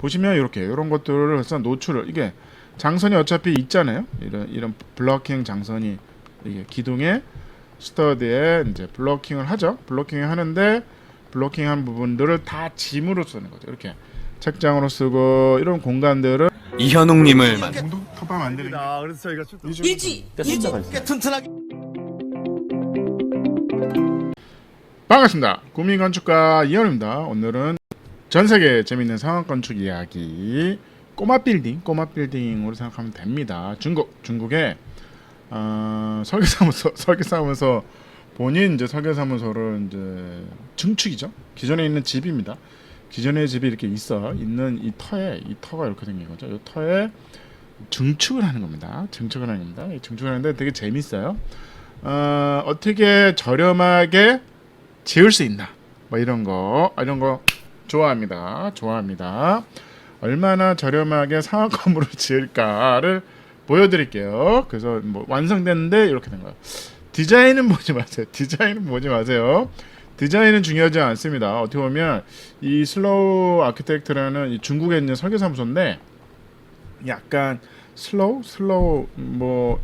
보시면 이렇게 이런 것들을 해서 노출을 이게 장선이 어차피 있잖아요. 이런 이런 블러킹 장선이 이게 기둥에 스터드에 이제 블러킹을 하죠. 블러킹을 하는데 블러킹한 부분들을 다 짐으로 쓰는 거죠. 이렇게 책장으로 쓰고 이런 공간들을 이현웅님을 만 터방 만드는 게 아, 그래서 저희가 좀 일지. 일지 튼튼하게 반갑습니다. 구민 건축가 이현입니다. 오늘은 전 세계 재밌는 상황 건축 이야기 꼬마 빌딩, 꼬마 빌딩으로 생각하면 됩니다. 중국, 중국에 어, 설계사무소, 설계사무소 본인 이제 설계사무소를 이제 증축이죠. 기존에 있는 집입니다. 기존의 집이 이렇게 있어 있는 이 터에 이 터가 이렇게 생긴 거죠. 이 터에 증축을 하는 겁니다. 증축을 하는 겁니다. 이 증축을 하는데 되게 재밌어요. 어, 어떻게 저렴하게 지을 수 있나 뭐 이런 거 이런 거 좋아합니다. 좋아합니다. 얼마나 저렴하게 상업 건물을 지을까를 보여드릴게요. 그래서 뭐 완성됐는데 이렇게 된 거예요. 디자인은 보지 마세요. 디자인은 보지 마세요. 디자인은 중요하지 않습니다. 어떻게 보면 이 슬로우 아키텍트라는 이 중국에 있는 설계 사무소인데 약간 슬로우? 슬로우 뭐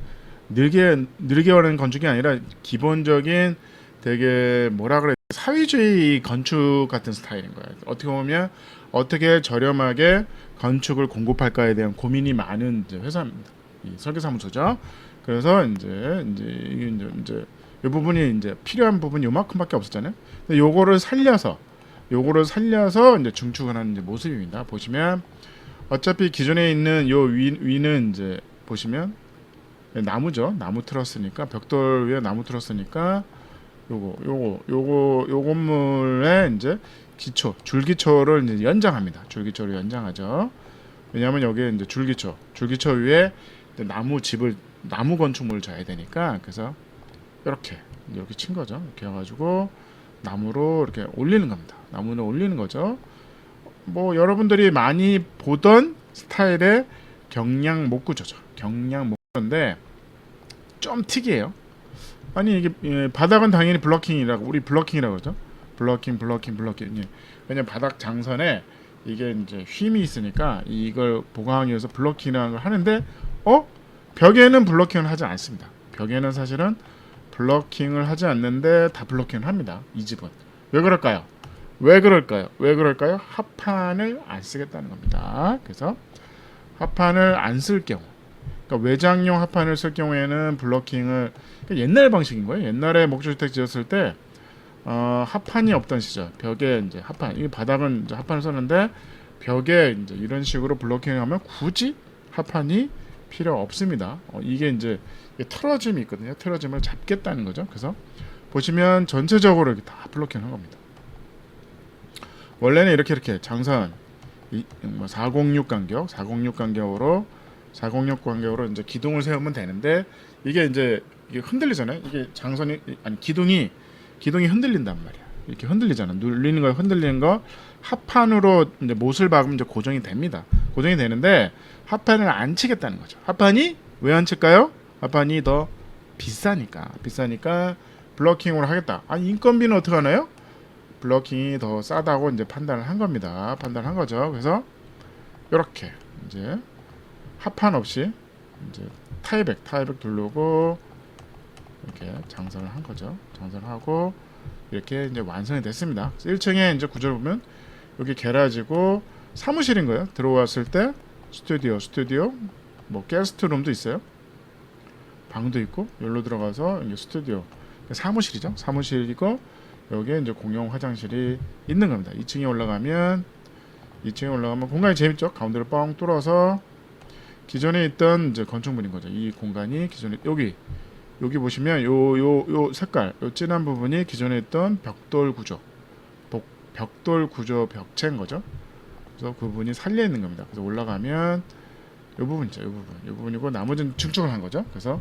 느리게 느리게 하는 건축이 아니라 기본적인 되게 뭐라 그래 사회주의 건축 같은 스타일인 거예요. 어떻게 보면 어떻게 저렴하게 건축을 공급할까에 대한 고민이 많은 회사입니다. 이 설계 사무소죠. 그래서 이제 이제 이제 이제 이 부분이 이제 필요한 부분이 요만큼밖에 없었잖아요. 근데 요거를 살려서 요거를 살려서 이제 중축을 하는 이제 모습입니다. 보시면 어차피 기존에 있는 요 위, 위는 이제 보시면 나무죠. 나무 트러스니까 벽돌 위에 나무 트러스니까 요거 요거 요거 요 건물의 이제 기초 줄기초를 이제 연장합니다. 줄기초를 연장하죠. 왜냐하면 여기에 이제 줄기초 줄기초 위에 나무 집을 나무 건축물을 져야 되니까 그래서 이렇게 이렇게 친 거죠. 이렇게 해가지고 나무로 이렇게 올리는 겁니다. 나무를 올리는 거죠. 뭐 여러분들이 많이 보던 스타일의 경량 목구조죠. 경량 목구조인데 좀 특이해요. 아니 이게 예, 바닥은 당연히 블러킹이라고 우리 블러킹이라고 그러죠. 블러킹, 블러킹, 블러킹. 예. 왜냐면 바닥 장선에 이게 이제 휨이 있으니까 이걸 보강하기 위해서 블러킹이라는 걸 하는데 어 벽에는 블러킹을 하지 않습니다. 벽에는 사실은 블러킹을 하지 않는데 다 블러킹을 합니다. 이 집은 왜 그럴까요? 왜 그럴까요? 왜 그럴까요? 합판을 안 쓰겠다는 겁니다. 그래서 합판을 안 쓸 경우 그러니까 외장용 합판을 쓸 경우에는 블러킹을 그러니까 옛날 방식인 거예요. 옛날에 목조주택 지었을 때 어, 합판이 없던 시절 벽에 이제 합판 이 바닥은 이제 합판을 썼는데 벽에 이제 이런 식으로 블러킹을 하면 굳이 합판이 필요 없습니다. 어, 이게 이제 틀어짐이 있거든요. 틀어짐을 잡겠다는 거죠. 그래서 보시면 전체적으로 이렇게 다 블러킹 한 겁니다. 원래는 이렇게 이렇게 장선 이, 뭐406 간격, 406 간격으로 406 간격으로 이제 기둥을 세우면 되는데 이게 이제 이게 흔들리잖아요. 이게 장선이 아니 기둥이 기둥이 흔들린단 말이야. 이렇게 흔들리잖아. 눌리는 거 흔들리는 거 합판으로 이제 못을 박으면 이제 고정이 됩니다. 고정이 되는데 합판을 안 치겠다는 거죠. 합판이 왜 안 칠까요? 합판이 더 비싸니까. 비싸니까 블러킹으로 하겠다. 아 인건비는 어떻게 하나요? 블러킹이 더 싸다고 이제 판단을 한 겁니다. 판단한 거죠. 그래서 이렇게 이제 합판 없이 이제 타이백 타이백 누르고 이렇게 장선을 한 거죠. 장선을 하고 이렇게 이제 완성이 됐습니다. 그래서 1층에 이제 구조를 보면 여기 게라지고 사무실인 거예요. 들어왔을 때 스튜디오, 스튜디오, 뭐 게스트룸도 있어요. 방도 있고 여기로 들어가서 이제 스튜디오, 사무실이죠. 사무실이고 여기에 이제 공용 화장실이 있는 겁니다. 2층에 올라가면 2층에 올라가면 공간이 재밌죠. 가운데를 뻥 뚫어서 기존에 있던 이제 건축물인 거죠. 이 공간이 기존에 여기 여기 보시면 요 요 요 색깔 요 진한 부분이 기존에 있던 벽돌 구조 복, 벽돌 구조 벽체인 거죠. 그래서 그 부분이 살려 있는 겁니다. 그래서 올라가면 요 부분이죠. 요 부분 요 부분이고 나머지는 증축을 한 거죠. 그래서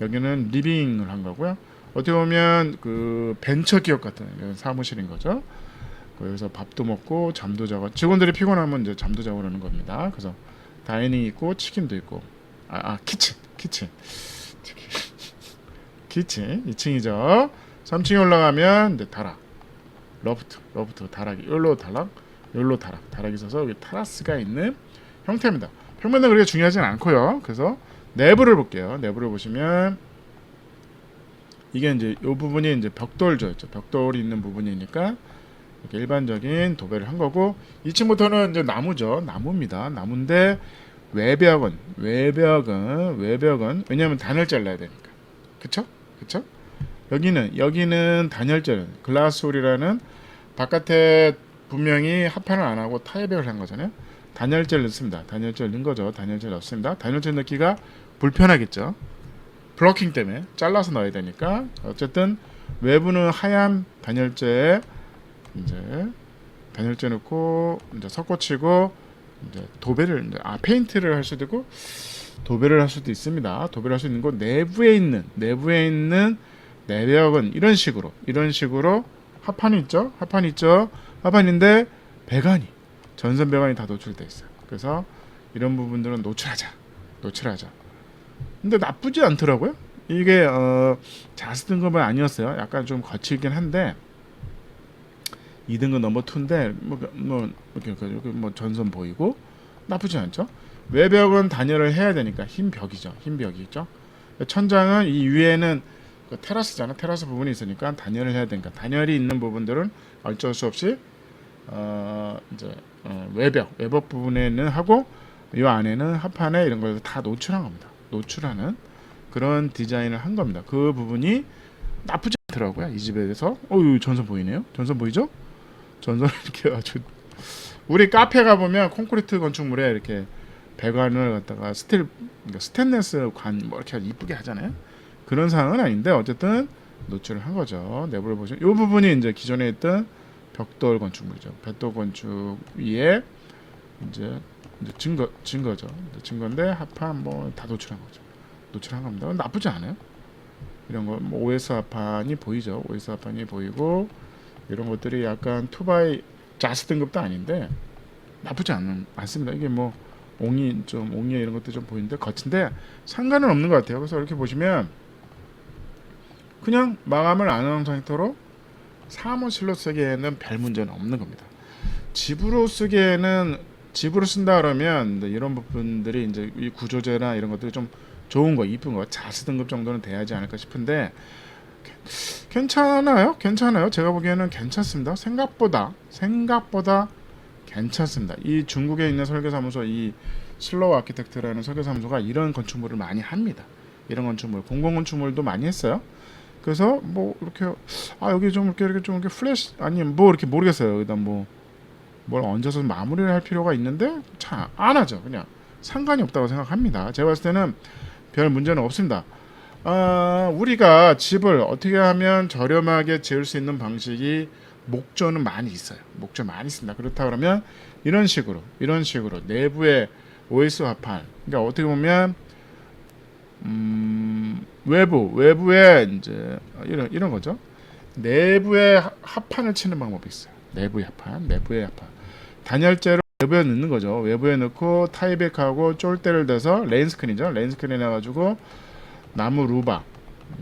여기는 리빙을 한 거고요. 어떻게 보면 그 벤처 기업 같은 이런 사무실인 거죠. 여기서 밥도 먹고 잠도 자고 직원들이 피곤하면 이제 잠도 자고 그러는 겁니다. 그래서 다이닝 있고 치킨도 있고 아, 아 키친 키친 키친 2층이죠. 3층에 올라가면 이제 다락 러프트 러프트 다락이 여기로 다락 여기로 다락, 다락이 있어서 여기 테라스가 있는 형태입니다. 평면은 그렇게 중요하진 않고요. 그래서 내부를 볼게요. 내부를 보시면 이게 이제 이 부분이 이제 벽돌죠. 벽돌이 있는 부분이니까 이렇게 일반적인 도배를 한 거고 2층부터는 이제 나무죠. 나무입니다. 나무인데 외벽은 외벽은 외벽은 왜냐하면 단을 잘라야 되니까. 그쵸? 그쵸? 여기는 여기는 단열재는 글라스홀이라는 바깥에 분명히 합판을 안 하고 타협을 한 거잖아요. 단열재를 넣습니다. 단열재를 넣은 거죠. 단열재를 넣습니다. 단열재 넣기가 불편하겠죠. 블로킹 때문에 잘라서 넣어야 되니까 어쨌든 외부는 하얀 단열재에 이제 단열재 넣고 이제 섞어치고 이제 도배를 이제 아 페인트를 할 수도 있고 도배를 할 수도 있습니다. 도배를 할 수 있는 거 내부에 있는 내부에 있는 내벽은 이런 식으로 이런 식으로 합판이 있죠. 합판이 있죠. 합판인데 배관이 전선 배관이 다 노출돼 있어요. 그래서 이런 부분들은 노출하자. 노출하자. 근데 나쁘지 않더라고요. 이게 어 자스 등급은 아니었어요. 약간 좀 거칠긴 한데 2등급 넘버 2인데 뭐, 뭐 이렇게 뭐 전선 보이고 나쁘지 않죠. 외벽은 단열을 해야 되니까 흰 벽이죠. 흰 벽이 있죠. 천장은 이 위에는 그 테라스잖아. 테라스 부분이 있으니까 단열을 해야 되니까 단열이 있는 부분들은 어쩔 수 없이 어 이제 어, 외벽 외벽 부분에는 하고 이 안에는 합판에 이런 걸 다 노출한 겁니다. 노출하는 그런 디자인을 한 겁니다. 그 부분이 나쁘지 않더라고요. 이 집에 대해서 어유 전선 보이네요. 전선 보이죠? 전선 이렇게 아주 우리 카페 가 보면 콘크리트 건축물에 이렇게 배관을 갖다가 스틸 그러니까 스테인레스 관 뭐 이렇게 이쁘게 하잖아요. 그런 상황은 아닌데 어쨌든 노출을 한 거죠. 내부를 보시면 이 부분이 이제 기존에 있던 벽돌 건축물이죠. 벽돌 건축 위에 이제, 이제 증거 증거죠. 증거인데 합판 뭐 다 노출한 거죠. 노출한 겁니다. 나쁘지 않아요. 이런 거뭐 OS 합판이 보이죠. OS 합판이 보이고 이런 것들이 약간 투바이 자스 등급도 아닌데 나쁘지 않은 않습니다. 이게 뭐 옹이 좀 옹이 이런 것도 좀 보이는데 거친데 상관은 없는 것 같아요. 그래서 이렇게 보시면 그냥 마감을 안 하는 상태로 사무실로 쓰기에는 별 문제는 없는 겁니다. 집으로 쓰기에는 집으로 쓴다 그러면 이런 부분들이 이제 이 구조재나 이런 것들이 좀 좋은 거, 이쁜 거, 자스 등급 정도는 돼야지 않을까 싶은데 괜찮아요, 괜찮아요. 제가 보기에는 괜찮습니다. 생각보다 생각보다 괜찮습니다. 이 중국에 있는 설계사무소 이 슬로우 아키텍트라는 설계사무소가 이런 건축물을 많이 합니다. 이런 건축물, 공공 건축물도 많이 했어요. 그래서 뭐 이렇게 아 여기 좀 이렇게 이렇게 좀 이렇게 플래시 아니 뭐 이렇게 모르겠어요. 여기다 뭐 뭘 얹어서 마무리를 할 필요가 있는데 참 안 하죠. 그냥 상관이 없다고 생각합니다. 제가 봤을 때는 별 문제는 없습니다. 아, 우리가 집을 어떻게 하면 저렴하게 지을 수 있는 방식이 목조는 많이 있어요. 목조 많이 있습니다. 그렇다 그러면 이런 식으로 이런 식으로 내부에 OS 화판 그러니까 어떻게 보면 음, 외부 외부에 이제 이런 이런 거죠. 내부에 하- 합판을 치는 방법이 있어요. 내부의 합판, 내부의 합판. 단열재로 외부에 넣는 거죠. 외부에 넣고 타이백하고 쫄대를 대서 레인 스크린이죠. 레인 스크린 해가지고 나무 루바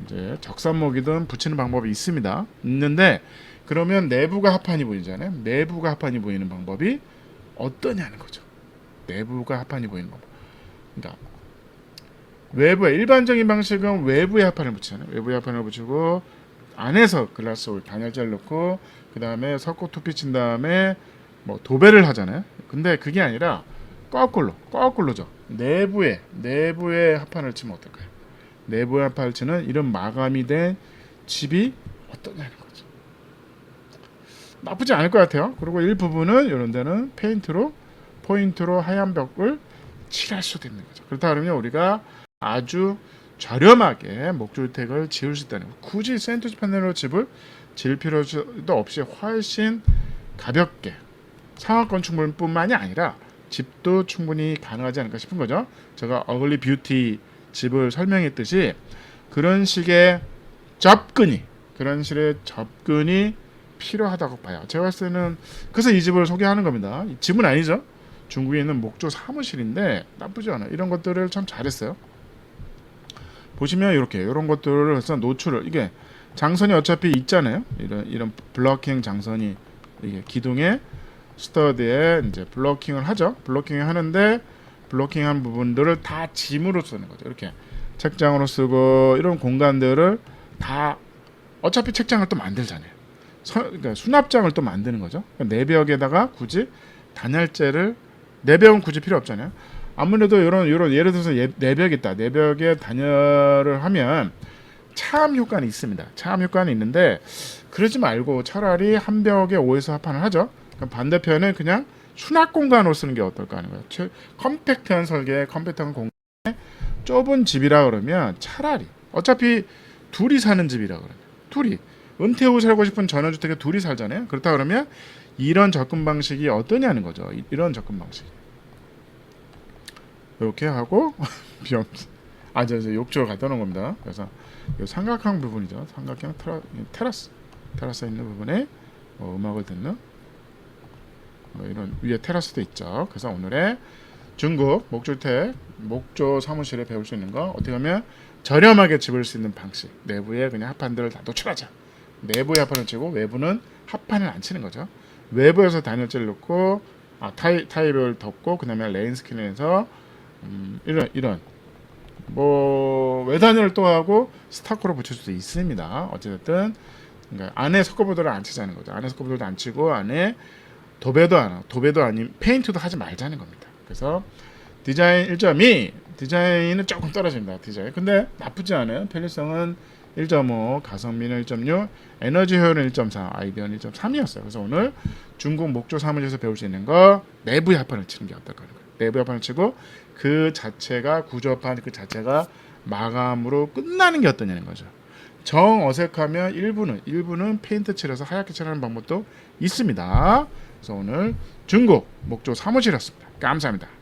이제 적산목이든 붙이는 방법이 있습니다. 있는데 그러면 내부가 합판이 보이잖아요. 내부가 합판이 보이는 방법이 어떠냐는 거죠. 내부가 합판이 보이는 방법. 그러니까 외부에 일반적인 방식은 외부에 합판을 붙이잖아요. 외부에 합판을 붙이고 안에서 글라스홀 단열재를 넣고 그 다음에 석고 투피 친 다음에 뭐 도배를 하잖아요. 근데 그게 아니라 거꾸로 거꾸로죠. 내부에 내부에 합판을 치면 어떨까요? 합판을 치는 이런 마감이 된 집이 어떠냐는 거죠. 나쁘지 않을 것 같아요. 그리고 일부분은 이런 데는 페인트로 포인트로 하얀 벽을 칠할 수도 있는 거죠. 그렇다 그러면 우리가 아주 저렴하게 목주택을 지을 수 있다는 거. 굳이 센트지 패널로 집을 지을 필요도 없이 훨씬 가볍게 상업 건축물뿐만이 아니라 집도 충분히 가능하지 않을까 싶은 거죠. 제가 어글리 뷰티 집을 설명했듯이 그런 식의 접근이 그런 식의 접근이 필요하다고 봐요. 제가 봤을 때는 그래서 이 집을 소개하는 겁니다. 이 집은 아니죠. 중국에 있는 목조 사무실인데 나쁘지 않아요. 이런 것들을 참 잘했어요. 보시면 이렇게 이런 것들을 해서 노출을 이게 장선이 어차피 있잖아요. 이런 이런 블러킹 장선이 이게 기둥에 스터디에 이제 블로킹을 하죠. 블로킹을 하는데 블로킹한 부분들을 다 짐으로 쓰는 거죠. 이렇게 책장으로 쓰고 이런 공간들을 다 어차피 책장을 또 만들잖아요. 서, 그러니까 수납장을 또 만드는 거죠. 그러니까 내벽에다가 굳이 단열재를 내벽은 굳이 필요 없잖아요. 아무래도 이런 이런 예를 들어서 예- 내벽 있다. 내벽에 단열을 하면 차암 효과는 있습니다. 차암 효과는 있는데 그러지 말고 차라리 한 벽에 5에서 합판을 하죠. 그럼 반대편은 그냥 수납 공간으로 쓰는 게 어떨까 하는 거예요. 최- 컴팩트한 설계, 컴팩트한 공간에 좁은 집이라 그러면 차라리 어차피 둘이 사는 집이라 그러면 둘이 은퇴 후 살고 싶은 전원주택에 둘이 살잖아요. 그렇다 그러면 이런 접근 방식이 어떠냐는 거죠. 이- 이런 접근 방식. 이렇게 하고 비염 아저 욕조를 갖다 놓은 겁니다. 그래서 이 삼각형 부분이죠. 삼각형 테라, 테라스 테라스 있는 부분에 뭐 음악을 듣는 뭐 이런 위에 테라스도 있죠. 그래서 오늘의 중국 목주택 목조 사무실에 배울 수 있는 거 어떻게 하면 저렴하게 집을 수 있는 방식 내부에 그냥 합판들을 다 노출하자. 내부에 합판을 치고 외부는 합판을 안 치는 거죠. 외부에서 단열재를 넣고 아, 타이, 타입을 덮고 그다음에 레인 스킨에서 음, 이런 이런 뭐 외단열을 또 하고 스타코로 붙일 수도 있습니다. 어쨌든 그러니까 안에 석고보드를 안 치자는 거죠. 안에 석고보드를 안 치고 안에 도배도 안 도배도 아닌 페인트도 하지 말자는 겁니다. 그래서 디자인 1.2 디자인은 조금 떨어집니다. 디자인 근데 나쁘지 않아요. 편리성은 1.5 가성비는 1.6 에너지 효율은 1.4 아이디어는 1.3이었어요. 그래서 오늘 중국 목조 사무실에서 배울 수 있는 거 내부 합판을 치는 게 어떨까 하는 거예요. 내부 합판을 치고 그 자체가 구조판 그 자체가 마감으로 끝나는 게 어떠냐는 거죠. 정 어색하면 일부는 일부는 페인트 칠해서 하얗게 칠하는 방법도 있습니다. 그래서 오늘 중국 목조 사무실이었습니다. 감사합니다.